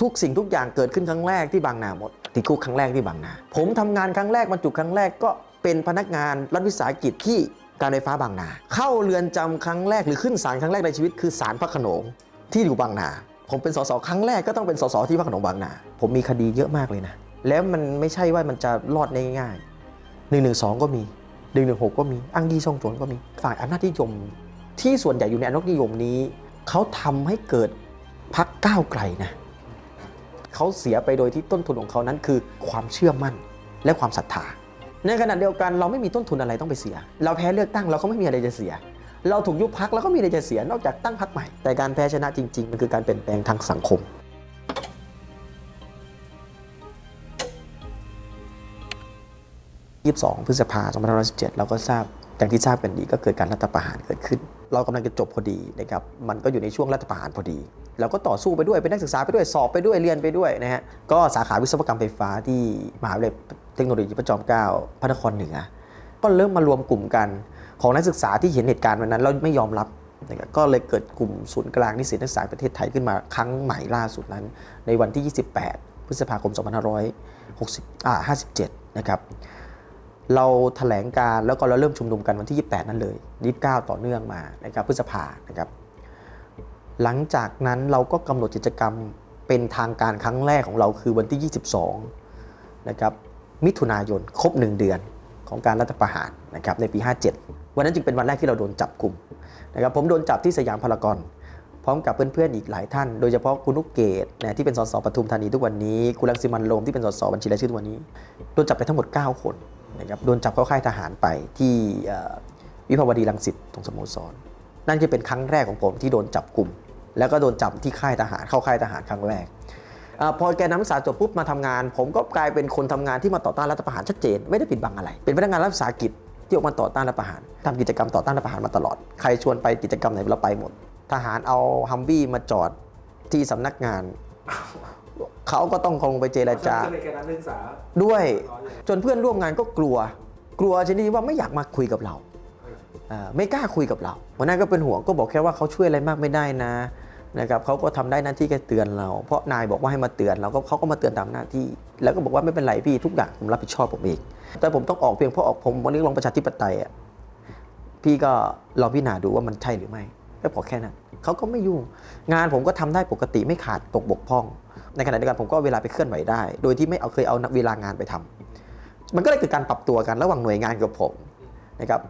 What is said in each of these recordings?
ทุกสิ่งทุกอย่างเกิดขึ้นครั้งแรกที่บางนาหมดติดคุกครั้งแรกที่บางนา ผมทำงานครั้งแรกบรรจุครั้งแรกก็เป็นพนักงานรัฐวิสาหกิจที่การไฟฟ้าบางนา เข้าเรือนจำครั้งแรกหรือขึ้นศาลครั้งแรกในชีวิตคือศาลพระโขนงที่อยู่บางนา ผมเป็นสสครั้งแรกก็ต้องเป็นสสที่พระโขนงบางนา ผมมีคดีเยอะมากเลยนะ แล้วมันไม่ใช่ว่ามันจะรอดง่ายๆหนึ่งหนึ่งสองก็มีหนึ่งหนึ่งหกก็มีอ้างยี่ซ่องโจรก็มีฝ่ายอำนาจนิยม ที่ส่วนใหญ่อยู่ในอำนาจนิยมนี้เขาทำให้เกิดพักก้าวไกลนะ เขาเสียไปโดยที่ต้นทุนของเขานั้นคือความเชื่อมั่นและความศรัทธา ในขณะเดียวกันเราไม่มีต้นทุนอะไรต้องไปเสีย เราแพ้เลือกตั้งเราก็ไม่มีอะไรจะเสีย เราถูกยุบพักเราก็มีอะไรจะเสียนอกจากตั้งพักใหม่ แต่การแพ้ชนะจริง ๆ มันคือการเปลี่ยนแปลงทางสังคม22พฤษภาคม2517เราก็ทราบ อย่างที่ทราบกันดีก็เกิดการรัฐประหารเกิดขึ้น เรากำลังจะจบพอดีนะครับมันก็อยู่ในช่วงรัฐประหารพอดีเราก็ต่อสู้ไปด้วยเป็นนักศึกษาไปด้วยสอบไปด้วยเรียนไปด้วยนะฮะก็สาขาวิศวกรรมไฟฟ้าที่มหาวิทยาลัยเทคโนโลยีพระจอมเกล้าพระนครเหนือ ก็เริ่มมารวมกลุ่มกันของนักศึกษาที่เห็นเหตุการณ์วันนั้นแล้วไม่ยอมรับนะครับก็เลยเกิดกลุ่มศูนย์กลางนิสิตนักศึกษาประเทศไทยขึ้นมาครั้งใหม่ล่าสุดนั้น ในวันที่ 28 พฤษภาคม 2560อ่า57 นะครับ เราแถลงการแล้วก็เราเริ่มชุมนุมกันวันที่ 28 นั่นเลย 29 ต่อเนื่องมานะครับพฤษภานะครับ หลังจากนั้นเราก็กำหนดกิจกรรมเป็นทางการครั้งแรกของเราคือวันที่ 22 นะครับมิถุนายนครบ 1 เดือนของการรัฐประหารนะครับในปี 57 วันนั้นจึงเป็นวันแรกที่เราโดนจับกลุ่มนะครับผมโดนจับที่สยามพารากอนพร้อมกับเพื่อนๆอีกหลายท่าน โดยเฉพาะคุณนุกเกตนะที่เป็นสสปทุมธานีทุกวันนี้ คุณรังสิมันโรมที่เป็นสสบัญชีรายชื่อทุกวันนี้ โดนจับไปทั้งหมด 9 คน นะครับโดนจับเข้าค่ายทหารไปที่วิภาวดีรังสิตตรงสโมสร นั่นจะเป็นครั้งแรกของผมที่โดนจับกลุ่ม แล้วก็โดนจับที่ค่ายทหารเข้าค่ายทหารครั้งแรกอพอแกนำศึกษาจบปุ๊บมาทำงาน ผมก็กลายเป็นคนทำงานที่มาต่อต้านรัฐประหารชัดเจน ไม่ได้ปิดบังอะไร เป็นพนักงานรัฐวิสาหกิจที่ออกมาต่อต้านรัฐประหารทำกิจกรรมต่อต้านรัฐประหารมาตลอด ใครชวนไปกิจกรรมไหนเราไปหมด ทหารเอาฮัมวี่มาจอดที่สำนักงาน เขาก็ต้องคงไปเจรจาในแกนนักศึกษาด้วยร้อนเลยจนเพื่อนร่วมงานก็กลัว กลัวชนิดที่ว่าไม่อยากมาคุยกับเราเอ่อไม่กล้าคุยกับเราวันนั้นก็เป็นห่วงก็บอกแค่ว่าเขาช่วยอะไรมากไม่ได้นะนะครับเขาก็ทำได้หน้าที่แค่เตือนเรา เพราะนายบอกว่าให้มาเตือนเราก็เขาก็มาเตือนตามหน้าที่ แล้วก็บอกว่าไม่เป็นไรพี่ทุกอย่างผมรับผิดชอบผมเองแต่ผมต้องออกเพียงเพราะออกผมวันนี้ลงประชาธิปไตยอะพี่ก็ลองพิจารณาดูว่ามันใช่หรือไม่ก็พอแค่นั้นเขาก็ไม่ยุ่งงานผมก็ทำได้ปกติไม่ขาดตกบกพร่อง ในขณะเดียวกันผมก็เวลาไปเคลื่อนไหวได้ โดยที่ไม่เอาเคยเอาเวลางานไปทำมันก็เลยเกิดการปรับตัวกันระหว่างหน่วยงานกับผมนะครับ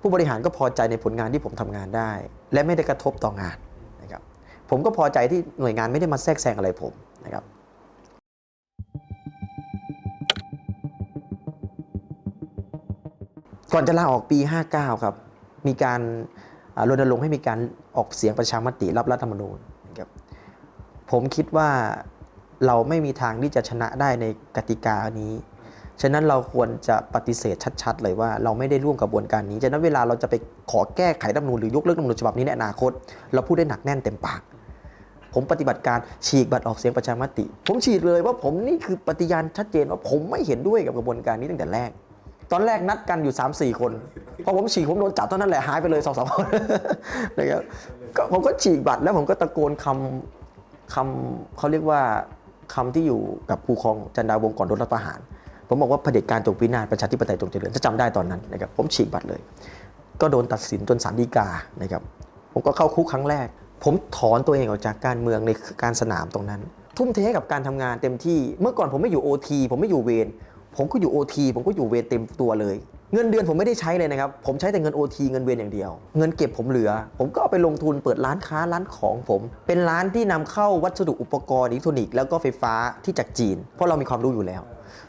ผู้บริหารก็พอใจในผลงานที่ผมทำงานได้ และไม่ได้กระทบต่องานนะครับผมก็พอใจที่หน่วยงานไม่ได้มาแทรกแซงอะไรผมนะครับก่อนจะลาออกปี 59 ครับ มีการรณรงค์ให้มีการออกเสียงประชามติรับรัฐธรรมนูญนะครับผมคิดว่า เราไม่มีทางที่จะชนะได้ในกติกานี้ ฉะนั้นเราควรจะปฏิเสธชัดๆ เลยว่าเราไม่ได้ร่วมกระบวนการนี้ ฉะนั้นเวลาเราจะไปขอแก้ไขรัฐมนูญหรือยกเลิกรัฐธรรมนูญฉบับนี้ในอนาคต เราพูดได้หนักแน่นเต็มปาก ผมปฏิบัติการฉีกบัตรออกเสียงประชามติ ผมฉีกเลยว่าผมนี่คือปฏิญาณชัดเจนว่าผมไม่เห็นด้วยกับกระบวนการนี้ตั้งแต่แรก ตอนแรกนัดกันอยู่ 3 4 คนพอผมฉีกผมโดนจับเท่านั้นแหละหายไปเลยสองสามคนนะครับผมก็ฉีกบัตรแล้วผมก็ตะโกนคำคำเขาเรียกว่า คำที่อยู่กับครูครองจันดาวงก่อนโดนรัฐประหาร ผมบอกว่าเผด็จการจงพินาศประชาธิปไตยจงเจริญถ้าจำได้ตอนนั้นนะครับผมฉีกบัตรเลย ก็โดนตัดสินจนศาลฎีกานะครับผมก็เข้าคุกครั้งแรก ผมถอนตัวเองออกจากการเมืองในการสนามตรงนั้น ทุ่มเทให้กับการทำงานเต็มที่เมื่อก่อนผมไม่อยู่ OT ผมไม่อยู่เวรผมก็อยู่ OT ผมก็อยู่เวรเต็มตัวเลย เงินเดือนผมไม่ได้ใช้เลยนะครับ ผมใช้แต่เงิน OT เงินเวรอย่างเดียว เงินเก็บผมเหลือ ผมก็เอาไปลงทุนเปิดร้านค้าร้านของผม เป็นร้านที่นำเข้าวัสดุอุปกรณ์อิเล็กทรอนิกส์แล้วก็ไฟฟ้าที่จากจีน เพราะเรามีความรู้อยู่แล้ว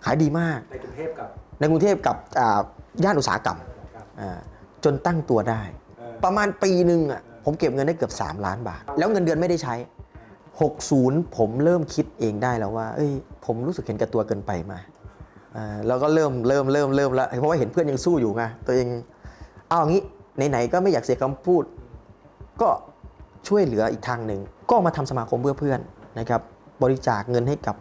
ขายดีมาก ในกรุงเทพกับในกรุงเทพกับอ่าย่านอุตสาหกรรมกับอ่าจนตั้งตัวได้เออประมาณปีหนึ่งอะผมเก็บเงินได้เกือบ 3 ล้านบาท แล้วเงินเดือนไม่ได้ใช้ 60 ผมเริ่มคิดเองได้แล้วว่า เอ้ย ผมรู้สึกเห็นแกับตัวเกินไปมาอ่า แล้วก็เริ่มเริ่มเริ่มเริ่มแล้วเพราะว่าเห็นเพื่อนยังสู้อยู่ไงตัวเองเอาอย่างนี้ไหนๆก็ไม่อยากเสียคำพูด ก็ช่วยเหลืออีกทางหนึ่งก็มาทำสมาคมเพื่อเพื่อนนะครับ บริจาคเงินให้กับ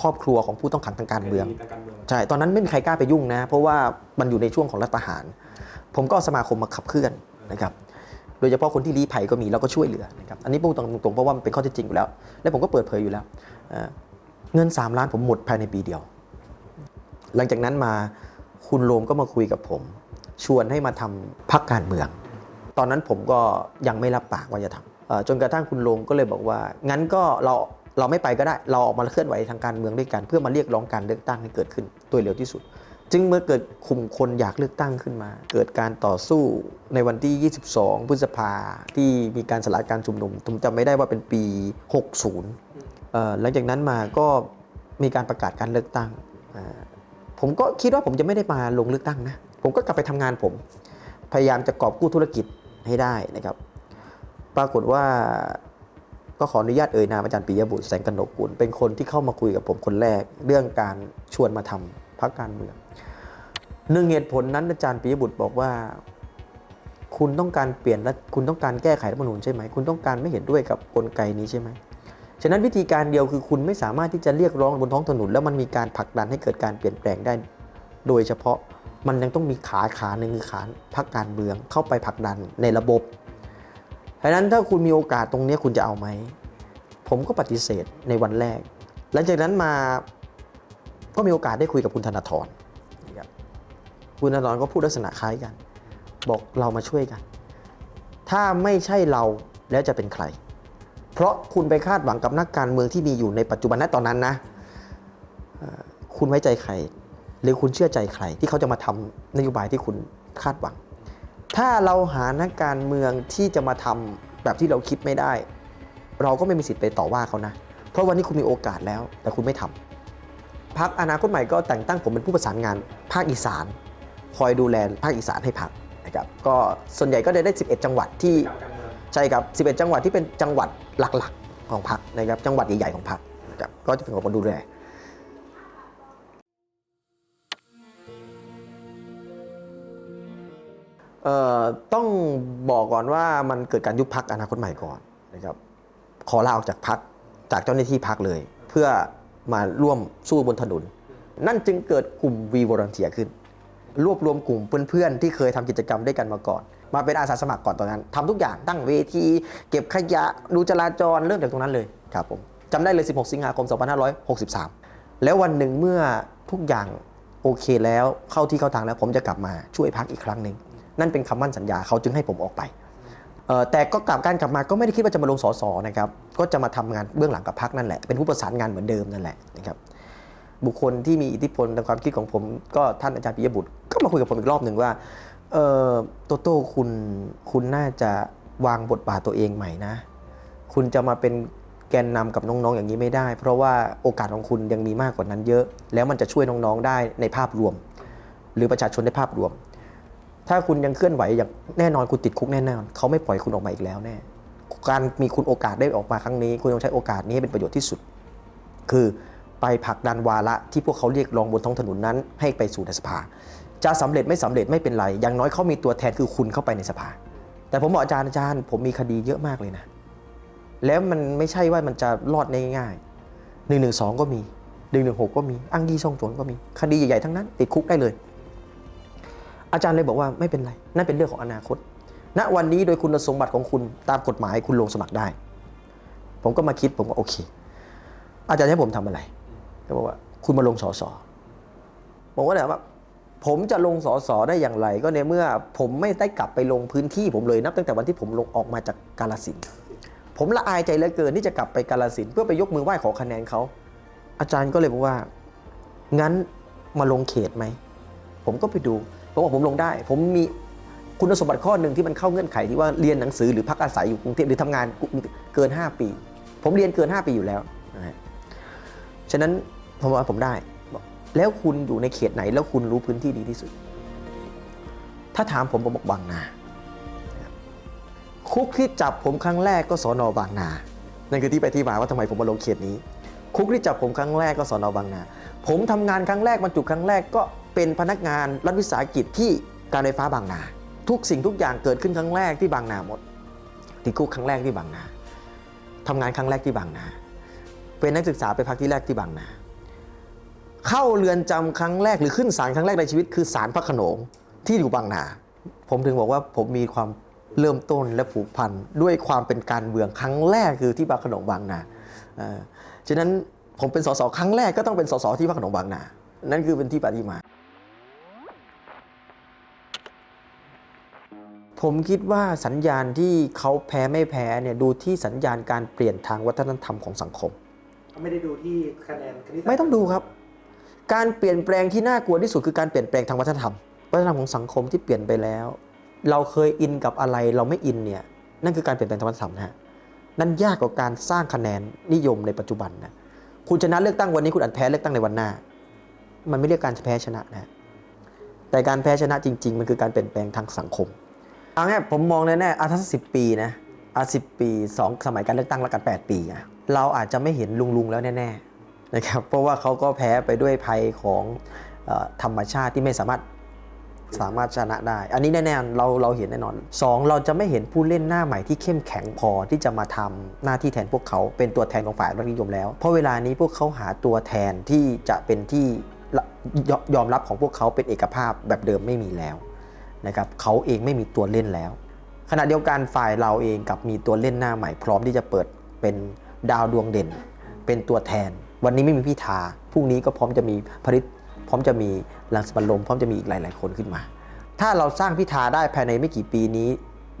ครอบครัวของผู้ต้องขังทางการเมืองทางการเมืองใช่ตอนนั้นไม่มีใครกล้าไปยุ่งนะ เพราะว่ามันอยู่ในช่วงของรัฐประหาร ผมก็เอาสมาคมมาขับเคลื่อนนะครับโดยเฉพาะคนที่ลี้ภัยก็มีแล้วก็ช่วยเหลือนะครับอันนี้พูดตรงๆเพราะว่ามันเป็นข้อเท็จจริงอยู่แล้ว และผมก็เปิดเผยอยู่แล้วเอ่อเงิน 3 ล้านผมหมดภายในปีเดียว หลังจากนั้นมาคุณโรมก็มาคุยกับผม ชวนให้มาทำพักการเมือง ตอนนั้นผมก็ยังไม่รับปากว่าจะทำจนกระทั่งคุณโรมก็เลยบอกว่า งั้นก็เราเราไม่ไปก็ได้ เราออกมาเคลื่อนไหวทางการเมืองด้วยกัน เพื่อมาเรียกร้องการเลือกตั้งให้เกิดขึ้นโดยเร็วที่สุด จึงเมื่อเกิดกลุ่มคนอยากเลือกตั้งขึ้นมา เกิดการต่อสู้ในวันที่ 22 พฤษภาที่มีการสลายการชุมนุมผมจำไม่ได้ว่าเป็นปี 60หลังจากนั้นมาก็มีการประกาศการเลือกตั้ง ผมก็คิดว่าผมจะไม่ได้มาลงเลือกตั้งนะ ผมก็กลับไปทำงานผม พยายามจะกอบกู้ธุรกิจให้ได้นะครับ ปรากฏว่าก็ขออนุญาตเอ่ยนามอาจารย์ปิยบุตรแสงกนกกุลเป็นคนที่เข้ามาคุยกับผมคนแรก เรื่องการชวนมาทำพรรคการเมืองหนึ่งเหตุผลนั้นอาจารย์ปิยบุตรบอกว่า คุณต้องการเปลี่ยนและคุณต้องการแก้ไขรัฐมนูญใช่ไหม คุณต้องการไม่เห็นด้วยกับกลไกนี้ใช่ไหม ฉะนั้นวิธีการเดียวคือคุณไม่สามารถที่จะเรียกร้องบนท้องถนนแล้วมันมีการผลักดันให้เกิดการเปลี่ยนแปลงได้ โดยเฉพาะมันยังต้องมีขาขาหนึ่งคือขาพักการเมืองเข้าไปผลักดันในระบบเพราะฉะนั้นถ้าคุณมีโอกาสตรงนี้คุณจะเอาไหม ผมก็ปฏิเสธในวันแรก หลังจากนั้นมาก็มีโอกาสได้คุยกับคุณธนาธรคุณธนาธรก็พูดลักษณะคล้ายกัน บอกเรามาช่วยกัน ถ้าไม่ใช่เราแล้วจะเป็นใคร เพราะคุณไปคาดหวังกับนักการเมืองที่มีอยู่ในปัจจุบันณตอนนั้นนะเอ่อคุณไว้ใจใคร หรือคุณเชื่อใจใคร ที่เขาจะมาทำนโยบายที่คุณคาดหวัง ถ้าเราหานักการเมืองที่จะมาทำแบบที่เราคิดไม่ได้ เราก็ไม่มีสิทธิ์ไปต่อว่าเขานะ เพราะวันนี้คุณมีโอกาสแล้ว แต่คุณไม่ทำพักอนาคตใหม่ก็แต่งตั้งผมเป็นผู้ประสานงาน ภาคอีสาน คอยดูแลภาคอีสานให้พักนะครับก็ส่วนใหญ่ก็ได้ได้ 11 จังหวัดที่ใช่ครับ 11 จังหวัดที่เป็นจังหวัด หลักๆของพรรคนะครับ จังหวัดใหญ่ๆของพรรคนะครับก็จะเป็นคนดูแลต้องบอกก่อนว่ามันเกิดการยุบพักอนาคตใหม่ก่อนนะครับขอลาออกจากพักจากเจ้าหน้าที่พักเลย เพื่อมาร่วมสู้บนถนน นั่นจึงเกิดกลุ่มวีวอร์เทียขึ้น รวบรวมกลุ่มเพื่อนๆ ที่เคยทำกิจกรรมด้วยกันมาก่อน มาเป็นอาสาสมัครก่อนตอนนั้นทำทุกอย่างตั้งเวที เก็บขยะดูจราจรเริ่มจากตรงนั้นเลยครับผมจำได้เลย 16 สิงหาคม 2563 แล้ววันหนึ่งเมื่อทุกอย่างโอเคแล้วเข้าที่เข้าทางแล้ว ผมจะกลับมาช่วยพักอีกครั้งหนึ่งนั่นเป็นคำมั่นสัญญาเขาจึงให้ผมออกไปแต่ก็กลับการกลับมาก็ไม่ได้คิดว่าจะมาลงสสนะครับก็จะมาทำงานเบื้องหลังกับพักนั่นแหละเป็นผู้ประสานงานเหมือนเดิมนั่นแหละนะครับบุคคลที่มีอิทธิพลในความคิดของผม ก็ท่านอาจารย์ปิยบุตรก็มาคุยกับผมอีกรอบหนึ่งว่า เออโตโต้คุณคุณน่าจะวางบทบาทตัวเองใหม่นะ คุณจะมาเป็นแกนนำกับน้องๆอย่างนี้ไม่ได้ เพราะว่าโอกาสของคุณยังมีมากกว่านั้นเยอะ แล้วมันจะช่วยน้องๆได้ในภาพรวม หรือประชาชนในภาพรวม ถ้าคุณยังเคลื่อนไหวอย่างแน่นอนคุณติดคุกแน่นอนเขาไม่ปล่อยคุณออกมาอีกแล้วแน่การมีคุณโอกาสได้ออกมาครั้งนี้ คุณต้องใช้โอกาสนี้ให้เป็นประโยชน์ที่สุด คือไปผลักดันวาระที่พวกเขาเรียกร้องบนท้องถนนนั้น ให้ไปสู่ในสภา จะสำเร็จไม่สำเร็จไม่เป็นไร อย่างน้อยเขามีตัวแทนคือคุณเข้าไปในสภา แต่ผมบอกอาจารย์อาจารย์ผมมีคดีเยอะมากเลยนะ แล้วมันไม่ใช่ว่ามันจะรอดได้ง่ายๆหนึ่งหนึ่งสองก็มีหนึ่งหนึ่งหกก็มีอ้างยี่ซ่องโจรก็มี คดีใหญ่ๆทั้งนั้น ติดคุกได้เลย อาจารย์เลยบอกว่าไม่เป็นไร นั่นเป็นเรื่องของอนาคต ณวันนี้โดยคุณสมบัติของคุณตามกฎหมายคุณลงสมัครได้ ผมก็มาคิดผมก็โอเค อาจารย์ให้ผมทำอะไรเขาบอกว่า คุณมาลงสอสอผมก็เลยว่า ผมจะลงสอสอได้อย่างไร ก็ในเมื่อผมไม่ได้กลับไปลงพื้นที่ผมเลยนับตั้งแต่วันที่ผมลงออกมาจากกาลสินผมละอายใจเหลือเกินที่จะกลับไปกาลสินเพื่อไปยกมือไหว้ขอคะแนนเขาอาจารย์ก็เลยบอกว่า งั้นมาลงเขตไหม ผมก็ไปดูผมบอกผมลงได้ ผมมีคุณสมบัติข้อหนึ่งที่มันเข้าเงื่อนไขที่ว่าเรียนหนังสือหรือพักอาศัยอยู่กรุงเทพหรือทำงานเกิน 5 ปี ผมเรียนเกิน 5 ปีอยู่แล้วนะฮะฉะนั้นผมว่าผมได้ แล้วคุณอยู่ในเขตไหน แล้วคุณรู้พื้นที่ดีที่สุด ถ้าถามผมผมบอกบางนา คุกที่จับผมครั้งแรกก็สอนอบางนา นั่นคือที่ไปที่มาว่าทำไมผมมาลงเขตนี้ คุกที่จับผมครั้งแรกก็สอนอบางนา ผมทำงานครั้งแรกบรรจุครั้งแรกก็เป็นพนักงานรัฐวิสาหกิจที่การไฟฟ้าบางนา ทุกสิ่งทุกอย่างเกิดขึ้นครั้งแรกที่บางนาหมดติดคุกครั้งแรกที่บางนาทำงานครั้งแรกที่บางนา เป็นนักศึกษาไปพักที่แรกที่บางนา เข้าเรือนจำครั้งแรกหรือขึ้นศาลครั้งแรกในชีวิตคือศาลพระโขนงที่อยู่บางนา ผมถึงบอกว่าผมมีความเริ่มต้นและผูกพันด้วยความเป็นการเมืองครั้งแรกคือที่บางขนงบางนาเอ่อฉะนั้นผมเป็นสสครั้งแรกก็ต้องเป็นสสที่บางขนงบางนา นั่นคือเป็นที่ปฏิมา ผมคิดว่าสัญญาณที่เขาแพ้ไม่แพ้เนี่ยดูที่สัญญาณการเปลี่ยนทางวัฒนธรรมของสังคม ไม่ได้ดูที่คะแนนคณิตศาสตร์ไม่ต้องดูครับ การเปลี่ยนแปลงที่น่ากลัวที่สุดคือการเปลี่ยนแปลงทางวัฒนธรรม วัฒนธรรมของสังคมที่เปลี่ยนไปแล้ว เราเคยอินกับอะไรเราไม่อินเนี่ยนั่นคือการเปลี่ยนแปลงทางวัฒนธรรมนะฮะนั่นยากกว่าการสร้างคะแนนนิยมในปัจจุบันนะคุณชนะเลือกตั้งวันนี้คุณอาจแพ้เลือกตั้งในวันหน้า มันไม่เรียกการแพ้ชนะนะแต่การแพ้ชนะจริง ๆ มันคือการเปลี่ยนแปลงทางสังคมเอาง่ายผมมองแน่ๆอาถ้าสิบปีนะอาสิบปีสองสมัยการเลือกตั้งแล้วกันแปดปีอะเราอาจจะไม่เห็นลุงลุงแล้วแน่ๆ นะครับเพราะว่าเขาก็แพ้ไปด้วยภัยของอธรรมชาติที่ไม่สามารถสามารถชนะได้ อันนี้แน่ๆเราเราเห็นแน่นอนสองเราจะไม่เห็นผู้เล่นหน้าใหม่ที่เข้มแข็งพอที่จะมาทำหน้าที่แทนพวกเขาเป็นตัวแทนของฝ่ายรัฐนิยมแล้ว เพราะเวลานี้พวกเขาหาตัวแทนที่จะเป็นที่ยยอมรับของพวกเขาเป็นเอกภาพแบบเดิมไม่มีแล้วนะครับเขาเองไม่มีตัวเล่นแล้ว ขณะเดียวกันฝ่ายเราเองกับมีตัวเล่นหน้าใหม่พร้อมที่จะเปิดเป็นดาวดวงเด่น เป็นตัวแทน วันนี้ไม่มีพิธาพรุ่งนี้ก็พร้อมจะมีผลิตพร้อมจะมีลังสมันลมพร้อมจะมีอีกหลาย ๆ คนขึ้นมา ถ้าเราสร้างพิธาได้ภายในไม่กี่ปีนี้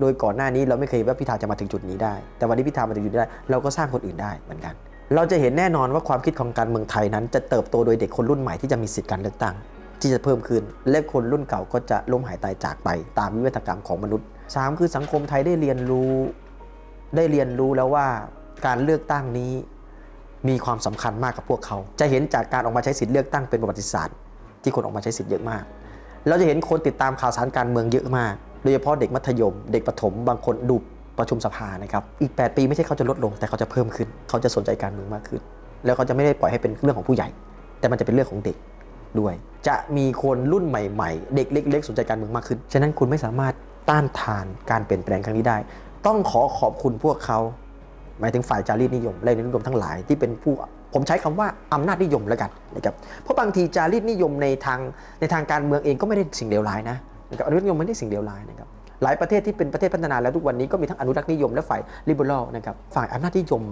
โดยก่อนหน้านี้เราไม่เคยว่าพิธาจะมาถึงจุดนี้ได้ แต่วันนี้พิธามาถึงจุดนี้ได้ เราก็สร้างคนอื่นได้เหมือนกัน เราจะเห็นแน่นอนว่าความคิดของการเมืองไทยนั้น จะเติบโตโดยเด็กคนรุ่นใหม่ที่จะมีสิทธิการเลือกตั้งที่จะเพิ่มขึ้น และคนรุ่นเก่าก็จะล้มหายตายจากไปตามวิวัฒนกรรมของมนุษย์สามคือสังคมไทยได้เรียนรู้ ได้เรียนรู้แล้วว่าการเลือกตั้งนี้ มีความสำคัญมากกับพวกเขา จะเห็นจากการออกมาใช้สิทธิ์เลือกตั้งเป็นประวัติศาสตร์ ที่คนออกมาใช้สิทธิ์เยอะมาก เราจะเห็นคนติดตามข่าวสารการเมืองเยอะมาก โดยเฉพาะเด็กมัธยม เด็กประถม บางคนดูประชุมสภานะครับ อีก 8 ปีไม่ใช่เขาจะลดลง แต่เขาจะเพิ่มขึ้น เขาจะสนใจการเมืองมากขึ้น แล้วเขาจะไม่ได้ปล่อยให้เป็นเรื่องของผู้ใหญ่ แต่มันจะเป็นเรื่องของเด็กด้วย จะมีคนรุ่นใหม่ๆ เด็กเล็ก ๆ สนใจการเมืองมากขึ้น ฉะนั้นคุณไม่สามารถต้านทานการเปลี่ยนแปลงครั้งนี้ได้ ต้องขอขอบคุณพวกเขา หมายถึงฝ่ายจารีตนิยมและนิยมทั้งหลายที่เป็นผู้ผมใช้คำว่าอำนาจนิยมแล้วกันนะครับเพราะบางทีจารีตนิยมในทางในทางการเมืองเองก็ไม่ได้สิ่งเลวร้ายนะนะครับอนุรักษ์นิยมไม่ได้สิ่งเลวร้ายนะครับหลายประเทศที่เป็นประเทศพัฒนาแล้วทุกวันนี้ก็มีทั้งอนุรักษ์นิยมและฝ่ายลิเบอรัลนะครับฝ่ายอำนาจนิยม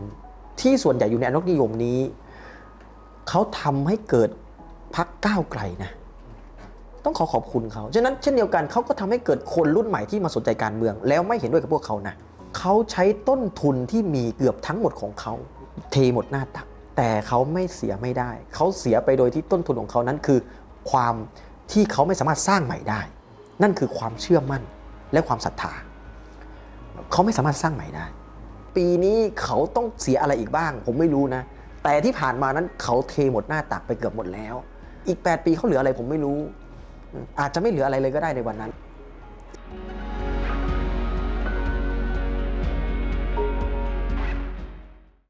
ที่ส่วนใหญ่อยู่ในอนุรักษ์นิยมนี้เขาทำให้เกิดพักก้าวไกลนะต้องขอขอบคุณเขาฉะนั้นเช่นเดียวกันเขาก็ทำให้เกิดคนรุ่นใหม่ที่มาสนใจการเมือง แล้วไม่เห็นด้วยกับพวกเขานะ เขาใช้ต้นทุนที่มีเกือบทั้งหมดของเขาเทหมดหน้าตัก แต่เขาไม่เสียไม่ได้ เขาเสียไปโดยที่ต้นทุนของเขานั้นคือความที่เขาไม่สามารถสร้างใหม่ได้ นั่นคือความเชื่อมั่นและความศรัทธาเขาไม่สามารถสร้างใหม่ได้ ปีนี้เขาต้องเสียอะไรอีกบ้าง ผมไม่รู้นะ แต่ที่ผ่านมานั้นเขาเทหมดหน้าตักไปเกือบหมดแล้ว อีก 8 ปีเขาเหลืออะไรผมไม่รู้ อาจจะไม่เหลืออะไรเลยก็ได้ในวันนั้น